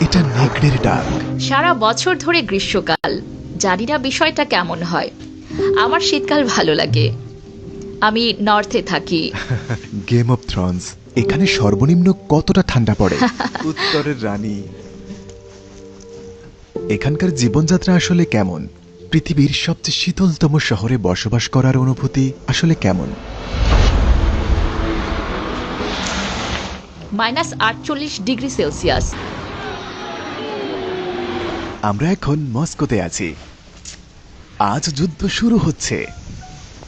এটা নেকড়ের ডাক। সারা বছর ধরে গ্রীষ্মকাল। জানি না বিষয়টা কেমন হয়। আমার শীতকাল ভালো লাগে। আমি নর্থে থাকি। গেম অফ থ্রোনস এখানে সর্বনিম্ন কতটা ঠান্ডা পড়ে? উত্তরের রানী। এখানকার জীবনযাত্রা আসলে কেমন? পৃথিবীর সবচেয়ে শীতলতম শহরে বসবাস করার অনুভূতি আসলে কেমন? মাইনাস আটচল্লিশ ডিগ্রি সেলসিয়াস। আমরা এখন মস্কোতে আছি। আজ যুদ্ধ শুরু হচ্ছে।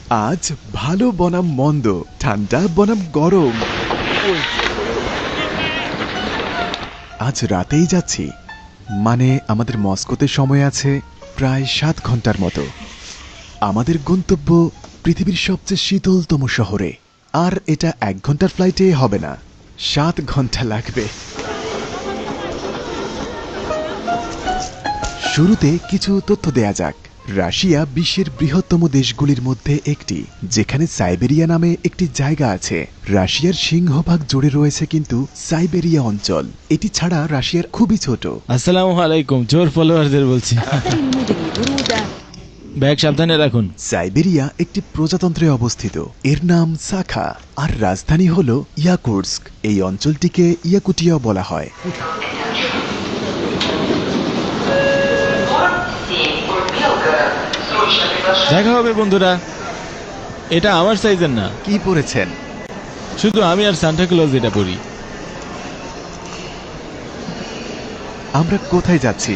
আজ ভালো বনাম মন্দ, ঠান্ডা বনাম গরম। আজ রাতেই যাচ্ছি। মানে আমাদের মস্কোতে সময় আছে প্রায় সাত ঘণ্টার মতো। আমাদের গন্তব্য পৃথিবীর সবচেয়ে শীতলতম শহরে। আর এটা এক ঘণ্টার ফ্লাইটে হবে না। সাত ঘণ্টা লাগবে। শুরুতে কিছু তথ্য দেয়া যাক। রাশিয়া বিশ্বের বৃহত্তম দেশগুলির মধ্যে একটি যেখানে সাইবেরিয়া নামে একটি জায়গা আছে। রাশিয়ার সিংহভাগ জুড়ে রয়েছে কিন্তু সাইবেরিয়া অঞ্চল। এটি ছাড়া রাশিয়ার খুবই ছোট। আসসালামু আলাইকুম জোর ফলোয়ারদের বলছি। ব্যাগ সাবধানে রাখুন। সাইবেরিয়া একটি প্রজাতন্ত্রে অবস্থিত। এর নাম সাখা আর রাজধানী হল ইয়াকুটস্ক এই অঞ্চলটিকে ইয়াকুটিয়া বলা হয়। দেখা হবে বন্ধুরা। এটা আমার সাইজের না। কি পড়েছেন শুধু আমি আর সান্টা ক্লজ এটা পড়ি আমরা কোথায় যাচ্ছি?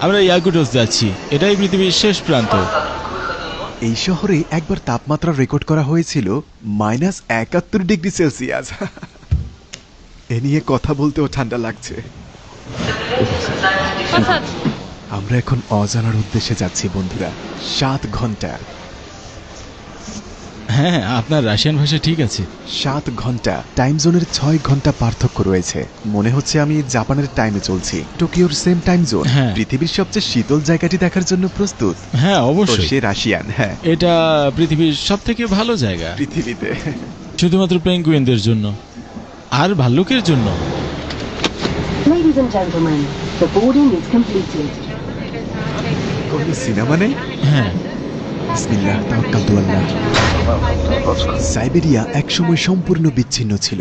আমরা ইয়াকুটস যাচ্ছি। এটাই পৃথিবীর শেষ প্রান্ত। এই শহরে একবার তাপমাত্রা রেকর্ড করা হয়েছিল মাইনাস একাত্তর ডিগ্রি সেলসিয়াস। এ নিয়ে কথা বলতেও ঠান্ডা লাগছে। আমরা এখন অজানার উদ্দেশ্যে যাচ্ছি বন্ধুরা। সাত ঘণ্টা। হ্যাঁ আপনার রাশিয়ান ভাষা ঠিক আছে। সাত ঘণ্টা। টাইম জোনের ছয় ঘণ্টা পার্থক্য রয়েছে। মনে হচ্ছে আমি জাপানের টাইমে চলছি। টোকিওর সেম টাইম জোন হ্যাঁ। পৃথিবীর সবচেয়ে শীতল জায়গাটি দেখার জন্য প্রস্তুত। হ্যাঁ তো অবশ্যই। সে রাশিয়ান হ্যাঁ। এটা পৃথিবীর সব থেকে ভালো জায়গা। পৃথিবীতে। শুধুমাত্র পেঙ্গুইনদের জন্য। আর ভাল্লুকের জন্য। Ladies and gentlemen, the boarding is completed. কোন সিনেমা নেই? হ্যাঁ। বিসমিল্লাহ তাওয়াক্কালতু আল্লাহ সাইবেরিয়া একসময় সম্পূর্ণ বিচ্ছিন্ন ছিল।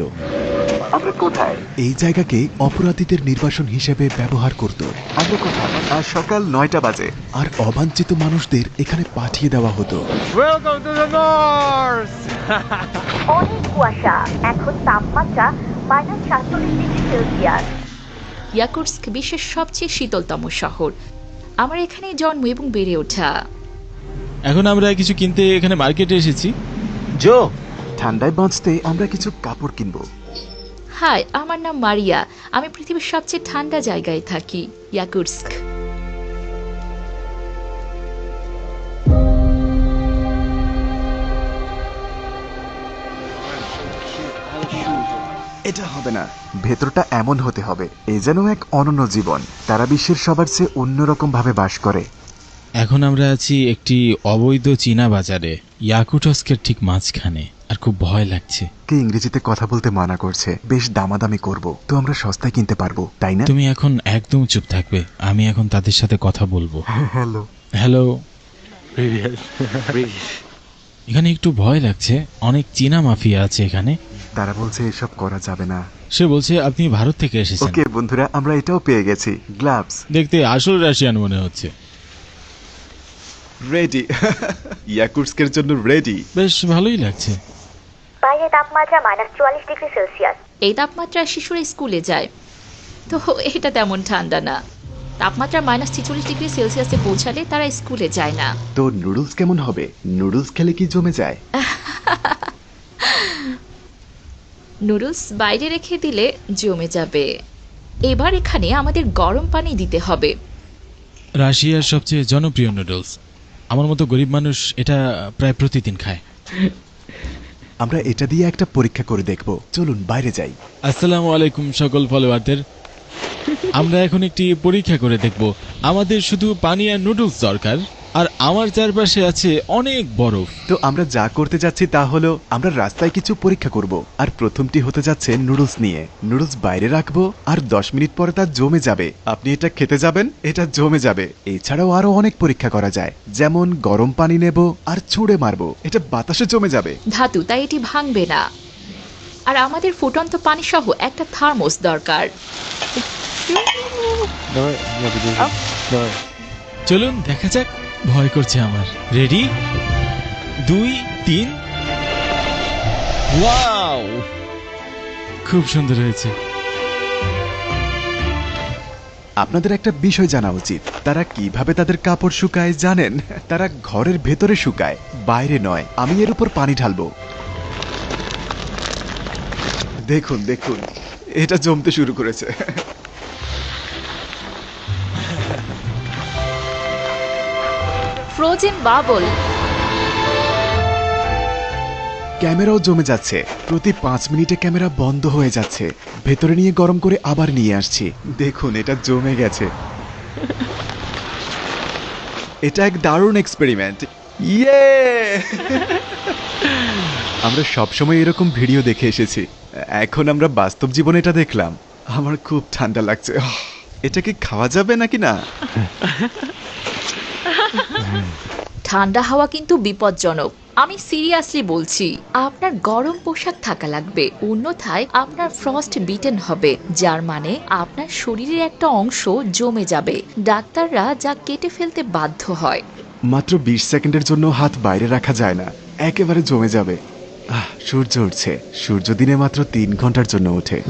আমরা কোথায়? এই জায়গাকে অপরাধীদের নির্বাসন হিসেবে ব্যবহার করত। আমরা কোথায়? আজ সকাল নয়টা বাজে। আর অবাঞ্ছিত মানুষদের এখানে পাঠিয়ে দেওয়া হতো। অনেক কুয়াশা। এখন তাপমাত্রা মাইনাস সাতচল্লিশ ডিগ্রি সেলসিয়াস ইয়াকুটস্ক বিশ্বের সবচেয়ে শীতলতম শহর। আমার এখানেই জন্ম এবং বেড়ে ওঠা। এখন আমরা কিছু কিনতে এখানে মার্কেটে এসেছি। জো ঠান্ডায় বাঁচতে আমরা কিছু কাপড় কিনবো। হাই আমার নাম মারিয়া। আমি পৃথিবীর সবচেয়ে ঠান্ডা জায়গায় থাকি ইয়াকুটস্ক। এটা হবে না। ভেতরটা এমন হতে হবে এ যেন এক অনন্য জীবন। তারা বিশ্বের সবার চেয়ে অন্যরকম ভাবে বাস করে। এখন আমরা আছি একটি অবৈধ চীনা বাজারে ইয়াকুটস্কের ঠিক মাঝখানে আর খুব ভয় লাগছে। কে ইংরেজিতে কথা বলতে মানা করছে বেশ দামাদামি করব তো আমরা সস্তায় কিনতে পারব তাই না? তুমি এখন একদম চুপ থাকবে আমি এখন তাদের সাথে কথা বলব। হ্যালো। হ্যালো। এখানে একটু ভয় লাগছে অনেক চীনা মাফিয়া আছে এখানে তারা বলছে এসব করা যাবে না। সে বলছে আপনি ভারত থেকে এসেছেন। ওকে বন্ধুরা আমরা এটাও পেয়ে গেছি। গ্লাভস দেখতে আসল রাশিয়ান মনে হচ্ছে। রেডি ইয়াকুটস্কের জন্য রেডি বেশ ভালোই লাগছে। বাইরে তাপমাত্রা মাইনাস চুয়াল্লিশ ডিগ্রি সেলসিয়াস এই তাপমাত্রায় শিশুরা স্কুলে যায়। তো এটা তেমন ঠান্ডা না। তাপমাত্রা মাইনাস ছিচল্লিশ ডিগ্রি সেলসিয়াসে পৌঁছালে তারা স্কুলে যায় না। তো নুডলস কেমন হবে? নুডলস খেলে কি জমে যায়? নুডলস বাইরে রেখে দিলে জমে যাবে। এবার এখানে আমাদের গরম পানি দিতে হবে। রাশিয়ার সবচেয়ে জনপ্রিয় নুডলস। আমার মতো গরিব মানুষ এটা প্রায় প্রতিদিন খায়। আমরা এটা দিয়ে একটা পরীক্ষা করে দেখব। চলুন বাইরে যাই। আসসালামু আলাইকুম সকল ফলোয়ারদের। আমরা এখন একটি পরীক্ষা করে দেখব। আমাদের শুধু পানি আর নুডলস দরকার। আর আমার চারপাশে আছে অনেক বরফ। তো আমরা যা করতে যাচ্ছি তা হলো আমরা রাস্তায় কিছু পরীক্ষা করব। আর প্রথমটি হতে যাচ্ছে নুডলস নিয়ে। নুডলস বাইরে রাখব আর দশ মিনিট পরে তা জমে যাবে। আপনি এটা খেতে যাবেন এটা জমে যাবে। এছাড়াও আরও অনেক পরীক্ষা করা যায়। যেমন গরম পানি নেব আর ছুঁড়ে মারবো। এটা বাতাসে জমে যাবে। ধাতু তাই এটি ভাঙবে না। আর আমাদের ফুটন্ত পানি সহ একটা থার্মোস দরকার। চলুন দেখা যাক। ভয় করছে আমার। রেডি দুই তিন। ওয়াও খুব সুন্দর হয়েছে। আপনাদের একটা বিষয় জানা উচিত। তারা কীভাবে তাদের কাপড় শুকায় জানেন? তারা ঘরের ভেতরে শুকায় বাইরে নয়। আমি এর উপর পানি ঢালবো। দেখুন দেখুন। এটা জমতে শুরু করেছে। Frozen bubble. ক্যামেরাও জমে যাচ্ছে। প্রতি পাঁচ মিনিটে ক্যামেরা বন্ধ হয়ে যাচ্ছে। ভেতরে নিয়ে গরম করে আবার নিয়ে আসছি। দেখুন এটা জমে গেছে। এটা এক দারুণ এক্সপেরিমেন্ট ইয়ে আমরা সবসময় এরকম ভিডিও দেখে এসেছি। এখন আমরা বাস্তব জীবনে এটা দেখলাম। আমার খুব ঠান্ডা লাগছে। আহ, এটা কি খাওয়া যাবে নাকি না? ঠান্ডা হাওয়া কিন্তু বিপজ্জনক। আমি সিরিয়াসলি বলছি, আপনার গরম পোশাক থাকা লাগবে। অন্যথায় আপনার ফ্রস্ট বিটেন হবে, যার মানে আপনার শরীরের একটা অংশ জমে যাবে। ডাক্তাররা যা কেটে ফেলতে বাধ্য হয়। মাত্র বিশ সেকেন্ডের জন্য হাত বাইরে রাখা যায় না, একেবারে জমে যাবে। আহ, সূর্য উঠছে। সূর্য দিনে মাত্র তিন ঘণ্টার জন্য ওঠে।